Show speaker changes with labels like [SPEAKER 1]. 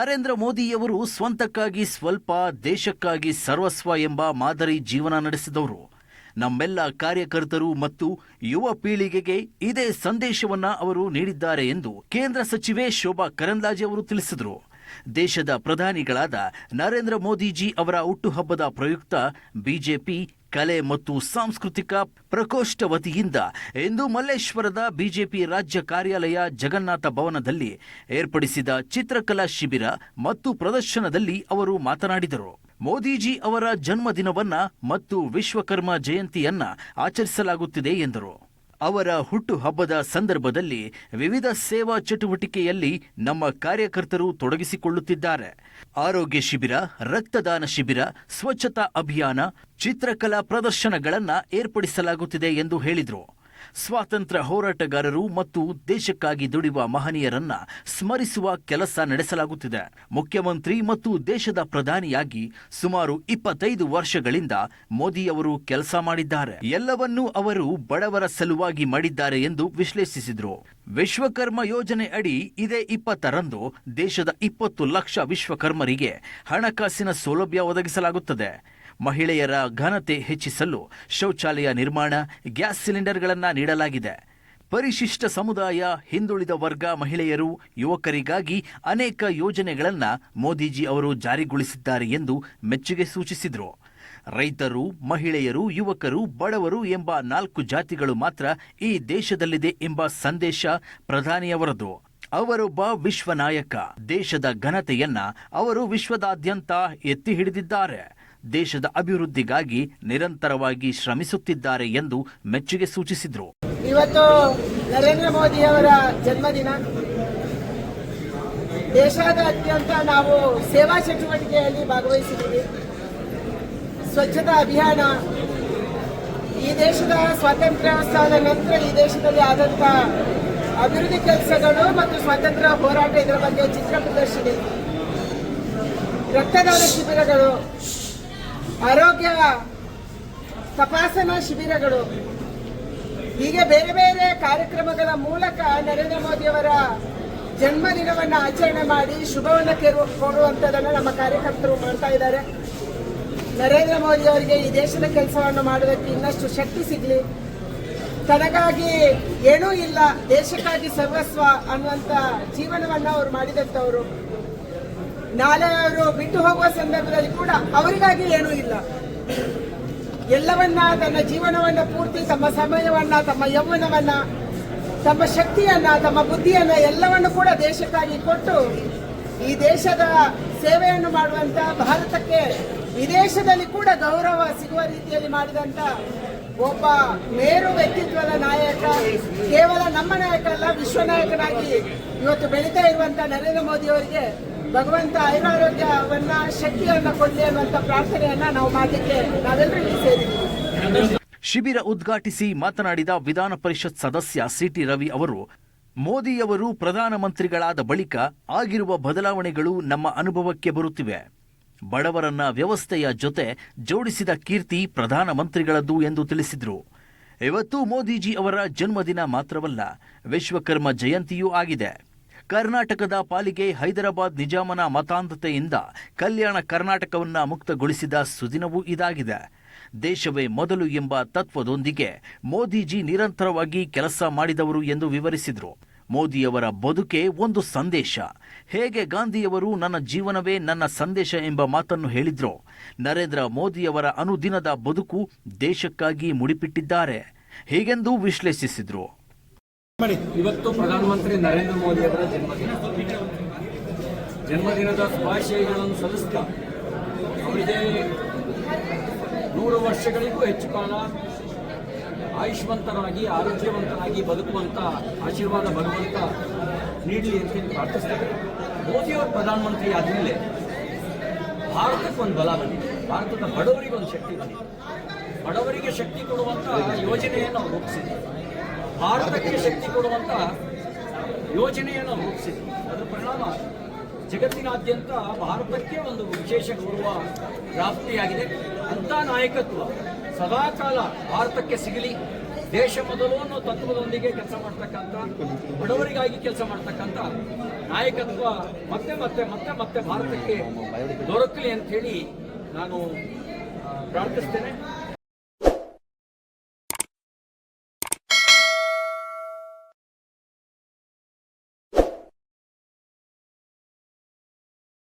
[SPEAKER 1] ನರೇಂದ್ರ ಮೋದಿಯವರು ಸ್ವಂತಕ್ಕಾಗಿ ಸ್ವಲ್ಪ ದೇಶಕ್ಕಾಗಿ ಸರ್ವಸ್ವ ಎಂಬ ಮಾದರಿ ಜೀವನ ನಡೆಸಿದವರು. ನಮ್ಮೆಲ್ಲ ಕಾರ್ಯಕರ್ತರು ಮತ್ತು ಯುವ ಪೀಳಿಗೆಗೆ ಇದೇ ಸಂದೇಶವನ್ನ ಅವರು ನೀಡಿದ್ದಾರೆ ಎಂದು ಕೇಂದ್ರ ಸಚಿವೆ ಶೋಭಾ ಕರಂದ್ಲಾಜೆ ಅವರು ತಿಳಿಸಿದರು. ದೇಶದ ಪ್ರಧಾನಿಗಳಾದ ನರೇಂದ್ರ ಮೋದಿಜಿ ಅವರ ಹುಟ್ಟುಹಬ್ಬದ ಪ್ರಯುಕ್ತ ಬಿಜೆಪಿ, ಕಲೆ ಮತ್ತು ಸಾಂಸ್ಕೃತಿಕ ಪ್ರಕೋಷ್ಠ ವತಿಯಿಂದ ಇಂದು ಮಲ್ಲೇಶ್ವರದ ಬಿಜೆಪಿ ರಾಜ್ಯ ಕಾರ್ಯಾಲಯ ಜಗನ್ನಾಥ ಭವನದಲ್ಲಿ ಏರ್ಪಡಿಸಿದ ಚಿತ್ರಕಲಾ ಶಿಬಿರ ಮತ್ತು ಪ್ರದರ್ಶನದಲ್ಲಿ ಅವರು ಮಾತನಾಡಿದರು. ಮೋದಿಜಿ ಅವರ ಜನ್ಮದಿನವನ್ನ ಮತ್ತು ವಿಶ್ವಕರ್ಮ ಜಯಂತಿಯನ್ನ ಆಚರಿಸಲಾಗುತ್ತಿದೆ ಎಂದರು. ಅವರ ಹುಟ್ಟುಹಬ್ಬದ ಸಂದರ್ಭದಲ್ಲಿ ವಿವಿಧ ಸೇವಾ ಚಟುವಟಿಕೆಯಲ್ಲಿ ನಮ್ಮ ಕಾರ್ಯಕರ್ತರು ತೊಡಗಿಸಿಕೊಳ್ಳುತ್ತಿದ್ದಾರೆ. ಆರೋಗ್ಯ ಶಿಬಿರ, ರಕ್ತದಾನ ಶಿಬಿರ, ಸ್ವಚ್ಛತಾ ಅಭಿಯಾನ, ಚಿತ್ರಕಲಾ ಪ್ರದರ್ಶನಗಳನ್ನು ಏರ್ಪಡಿಸಲಾಗುತ್ತಿದೆ ಎಂದು ಹೇಳಿದರು. ಸ್ವಾತಂತ್ರ್ಯ ಹೋರಾಟಗಾರರು ಮತ್ತು ದೇಶಕ್ಕಾಗಿ ದುಡಿಯುವ ಮಹನೀಯರನ್ನ ಸ್ಮರಿಸುವ ಕೆಲಸ ನಡೆಸಲಾಗುತ್ತಿದೆ. ಮುಖ್ಯಮಂತ್ರಿ ಮತ್ತು ದೇಶದ ಪ್ರಧಾನಿಯಾಗಿ ಸುಮಾರು ಇಪ್ಪತ್ತೈದು ವರ್ಷಗಳಿಂದ ಮೋದಿ ಅವರು ಕೆಲಸ ಮಾಡಿದ್ದಾರೆ. ಎಲ್ಲವನ್ನೂ ಅವರು ಬಡವರ ಸಲುವಾಗಿ ಮಾಡಿದ್ದಾರೆ ಎಂದು ವಿಶ್ಲೇಷಿಸಿದರು. ವಿಶ್ವಕರ್ಮ ಯೋಜನೆ ಅಡಿ ಇದೇ ಇಪ್ಪತ್ತರಂದು ದೇಶದ ಇಪ್ಪತ್ತು ಲಕ್ಷ ವಿಶ್ವಕರ್ಮರಿಗೆ ಹಣಕಾಸಿನ ಸೌಲಭ್ಯ ಒದಗಿಸಲಾಗುತ್ತದೆ. ಮಹಿಳೆಯರ ಘನತೆ ಹೆಚ್ಚಿಸಲು ಶೌಚಾಲಯ ನಿರ್ಮಾಣ, ಗ್ಯಾಸ್ ಸಿಲಿಂಡರ್ಗಳನ್ನು ನೀಡಲಾಗಿದೆ. ಪರಿಶಿಷ್ಟ ಸಮುದಾಯ, ಹಿಂದುಳಿದ ವರ್ಗ ಮಹಿಳೆಯರು ಯುವಕರಿಗಾಗಿ ಅನೇಕ ಯೋಜನೆಗಳನ್ನು ಮೋದಿಜಿ ಅವರು ಜಾರಿಗೊಳಿಸಿದ್ದಾರೆ ಎಂದು ಮೆಚ್ಚುಗೆ ಸೂಚಿಸಿದರು. ರೈತರು, ಮಹಿಳೆಯರು, ಯುವಕರು, ಬಡವರು ಎಂಬ ನಾಲ್ಕು ಜಾತಿಗಳು ಮಾತ್ರ ಈ ದೇಶದಲ್ಲಿದೆ ಎಂಬ ಸಂದೇಶ ಪ್ರಧಾನಿಯವರದು ಅವರೊಬ್ಬ ವಿಶ್ವ ನಾಯಕ ದೇಶದ ಘನತೆಯನ್ನ ಅವರು ವಿಶ್ವದಾದ್ಯಂತ ಎತ್ತಿ ಹಿಡಿದಿದ್ದಾರೆ. ದೇಶದ ಅಭಿವೃದ್ಧಿಗಾಗಿ ನಿರಂತರವಾಗಿ ಶ್ರಮಿಸುತ್ತಿದ್ದಾರೆ ಎಂದು ಮೆಚ್ಚುಗೆ ಸೂಚಿಸಿದರು.
[SPEAKER 2] ಇವತ್ತು ನರೇಂದ್ರ ಮೋದಿ ಅವರ ಜನ್ಮದಿನ. ದೇಶಾದ್ಯಂತ ನಾವು ಸೇವಾ ಚಟುವಟಿಕೆಯಲ್ಲಿ ಭಾಗವಹಿಸಿದ್ದೀವಿ. ಸ್ವಚ್ಛತಾ ಅಭಿಯಾನ. ಈ ದೇಶದ ಸ್ವಾತಂತ್ರ್ಯೋತ್ಸವದ ನಂತರ ಈ ದೇಶದಲ್ಲಿ ಆದಂಥ ಅಭಿವೃದ್ಧಿ ಕೆಲಸಗಳು ಮತ್ತು ಸ್ವಾತಂತ್ರ್ಯ ಹೋರಾಟ ಇದರ ಬಗ್ಗೆ ಚಿತ್ರ ಪ್ರದರ್ಶನ. ರಕ್ತದಾನ ಶಿಬಿರಗಳು. ಆರೋಗ್ಯ ತಪಾಸಣಾ ಶಿಬಿರಗಳು. ಹೀಗೆ ಬೇರೆ ಬೇರೆ ಕಾರ್ಯಕ್ರಮಗಳ ಮೂಲಕ ನರೇಂದ್ರ ಮೋದಿಯವರ ಜನ್ಮದಿನವನ್ನು ಆಚರಣೆ ಮಾಡಿ ಶುಭವನ್ನು ಕೆರು ಕೊಡುವಂಥದ್ದನ್ನು ನಮ್ಮ ಕಾರ್ಯಕರ್ತರು ಮಾಡ್ತಾ ಇದ್ದಾರೆ. ನರೇಂದ್ರ ಮೋದಿ ಅವರಿಗೆ ಈ ದೇಶದ ಕೆಲಸವನ್ನು ಮಾಡೋದಕ್ಕೆ ಇನ್ನಷ್ಟು ಶಕ್ತಿ ಸಿಗಲಿ. ತನಗಾಗಿ ಏನೂ ಇಲ್ಲ, ದೇಶಕ್ಕಾಗಿ ಸರ್ವಸ್ವ ಅನ್ನುವಂಥ ಜೀವನವನ್ನು ಅವರು ಮಾಡಿದಂಥವರು. ನಾಳೆ ಅವರು ಬಿಟ್ಟು ಹೋಗುವ ಸಂದರ್ಭದಲ್ಲಿ ಕೂಡ ಅವರಿಗಾಗಿ ಏನೂ ಇಲ್ಲ. ಎಲ್ಲವನ್ನ ತನ್ನ ಜೀವನವನ್ನ ಪೂರ್ತಿ, ತಮ್ಮ ಸಮಯವನ್ನ, ತಮ್ಮ ಯೌವನವನ್ನ, ತಮ್ಮ ಶಕ್ತಿಯನ್ನ, ತಮ್ಮ ಬುದ್ಧಿಯನ್ನ ಎಲ್ಲವನ್ನು ಕೂಡ ದೇಶಕ್ಕಾಗಿ ಕೊಟ್ಟು ಈ ದೇಶದ ಸೇವೆಯನ್ನು ಮಾಡುವಂತ ಭಾರತಕ್ಕೆ ವಿದೇಶದಲ್ಲಿ ಕೂಡ ಗೌರವ ಸಿಗುವ ರೀತಿಯಲ್ಲಿ ಮಾಡಿದಂತ ಒಬ್ಬ ಮೇರು ವ್ಯಕ್ತಿತ್ವದ ನಾಯಕ, ಕೇವಲ ನಮ್ಮ ನಾಯಕ ಅಲ್ಲ ವಿಶ್ವ ನಾಯಕನಾಗಿ ಇವತ್ತು ಬೆಳೀತಾ ಇರುವಂತ ನರೇಂದ್ರ ಮೋದಿ ಅವರಿಗೆ ಭಗವಂತ ಐರಾರೋಗ್ಯವನ್ನ ಶಕ್ತಿಯನ್ನ ಕೊಡಲಿ ಅನ್ನುವಂತ ಪ್ರಾರ್ಥನೆಯನ್ನ ನಾವು ಮಾಡಲಿಕ್ಕೆ ನಾವೆಲ್ಲರೂ ಇಲ್ಲಿ ಸೇರಿದ್ದೀವಿ
[SPEAKER 1] ಶಿಬಿರ ಉದ್ಘಾಟಿಸಿ ಮಾತನಾಡಿದ ವಿಧಾನ ಪರಿಷತ್ ಸದಸ್ಯ ಸಿಟಿ ರವಿ ಅವರು, ಮೋದಿಯವರು ಪ್ರಧಾನಮಂತ್ರಿಗಳಾದ ಬಳಿಕ ಆಗಿರುವ ಬದಲಾವಣೆಗಳು ನಮ್ಮ ಅನುಭವಕ್ಕೆ ಬರುತ್ತಿವೆ. ಬಡವರನ್ನ ವ್ಯವಸ್ಥೆಯ ಜೊತೆ ಜೋಡಿಸಿದ ಕೀರ್ತಿ ಪ್ರಧಾನಮಂತ್ರಿಗಳದ್ದು ಎಂದು ತಿಳಿಸಿದರು. ಇವತ್ತು ಮೋದಿಜಿ ಅವರ ಜನ್ಮದಿನ ಮಾತ್ರವಲ್ಲ, ವಿಶ್ವಕರ್ಮ ಜಯಂತಿಯೂ ಆಗಿದೆ. ಕರ್ನಾಟಕದ ಪಾಲಿಗೆ ಹೈದರಾಬಾದ್ ನಿಜಾಮನ ಮತಾಂಧತೆಯಿಂದ ಕಲ್ಯಾಣ ಕರ್ನಾಟಕವನ್ನು ಮುಕ್ತಗೊಳಿಸಿದ ಸುದಿನವೂ ಇದಾಗಿದೆ. ದೇಶವೇ ಮೊದಲು ಎಂಬ ತತ್ವದೊಂದಿಗೆ ಮೋದಿಜಿ ನಿರಂತರವಾಗಿ ಕೆಲಸ ಮಾಡಿದವರು ಎಂದು ವಿವರಿಸಿದರು. ಮೋದಿಯವರ ಬದುಕೆ ಒಂದು ಸಂದೇಶ. ಹೇಗೆ ಗಾಂಧಿಯವರು ನನ್ನ ಜೀವನವೇ ನನ್ನ ಸಂದೇಶ ಎಂಬ ಮಾತನ್ನು ಹೇಳಿದ್ರು. ನರೇಂದ್ರ ಮೋದಿಯವರ ಅನುದಿನದ ಬದುಕು ದೇಶಕ್ಕಾಗಿ ಮುಡಿಪಿಟ್ಟಿದ್ದಾರೆ. ಹೀಗೆಂದು ವಿಶ್ಲೇಷಿಸಿದರು?
[SPEAKER 3] ಇವತ್ತು ಪ್ರಧಾನಮಂತ್ರಿ ನರೇಂದ್ರ ಮೋದಿ ಅವರ ಜನ್ಮದಿನ. ಜನ್ಮದಿನದ ಶುಭಾಶಯಗಳನ್ನು ಸಲ್ಲಿಸ್ತಾ ಅವರಿಗೆ ನೂರು ವರ್ಷಗಳಿಗೂ ಹೆಚ್ಚು ಕಾಲ ಆಯುಷ್ಮಂತರಾಗಿ, ಆರೋಗ್ಯವಂತರಾಗಿ ಬದುಕುವಂತ, ಆಶೀರ್ವಾದ ಭಗವಂತ ನೀಡಲಿ ಅಂತ ಪ್ರಾರ್ಥಿಸ್ತೇವೆ ಮೋದಿಯವರು ಪ್ರಧಾನಮಂತ್ರಿ ಆದಮೇಲೆ ಭಾರತಕ್ಕೆ ಒಂದು ಬಲ ಬಂದಿದೆ. ಭಾರತದ ಬಡವರಿಗೆ ಒಂದು ಶಕ್ತಿ ಬಂದಿದೆ. ಬಡವರಿಗೆ ಶಕ್ತಿ ಕೊಡುವಂತ ಯೋಜನೆಯನ್ನು ಅವರು ಭಾರತಕ್ಕೆ ಶಕ್ತಿ ಕೊಡುವಂತ ಯೋಜನೆಯನ್ನು ರೂಪಿಸಿದೆ. ಅದರ ಪರಿಣಾಮ ಜಗತ್ತಿನಾದ್ಯಂತ ಭಾರತಕ್ಕೆ ಒಂದು ವಿಶೇಷ ಗೌರವ ಪ್ರಾಪ್ತಿಯಾಗಿದೆ. ಅಂಥ ನಾಯಕತ್ವ ಸದಾಕಾಲ ಭಾರತಕ್ಕೆ ಸಿಗಲಿ. ದೇಶ ಮೊದಲು ಅನ್ನೋ ತತ್ವದೊಂದಿಗೆ ಕೆಲಸ ಮಾಡ್ತಕ್ಕಂಥ, ಬಡವರಿಗಾಗಿ ಕೆಲಸ ಮಾಡ್ತಕ್ಕಂಥ ನಾಯಕತ್ವ ಮತ್ತೆ ಮತ್ತೆ ಮತ್ತೆ ಮತ್ತೆ ಭಾರತಕ್ಕೆ ದೊರಕಲಿ ಅಂತ ಹೇಳಿ ನಾನು ಪ್ರಾರ್ಥಿಸ್ತೇನೆ.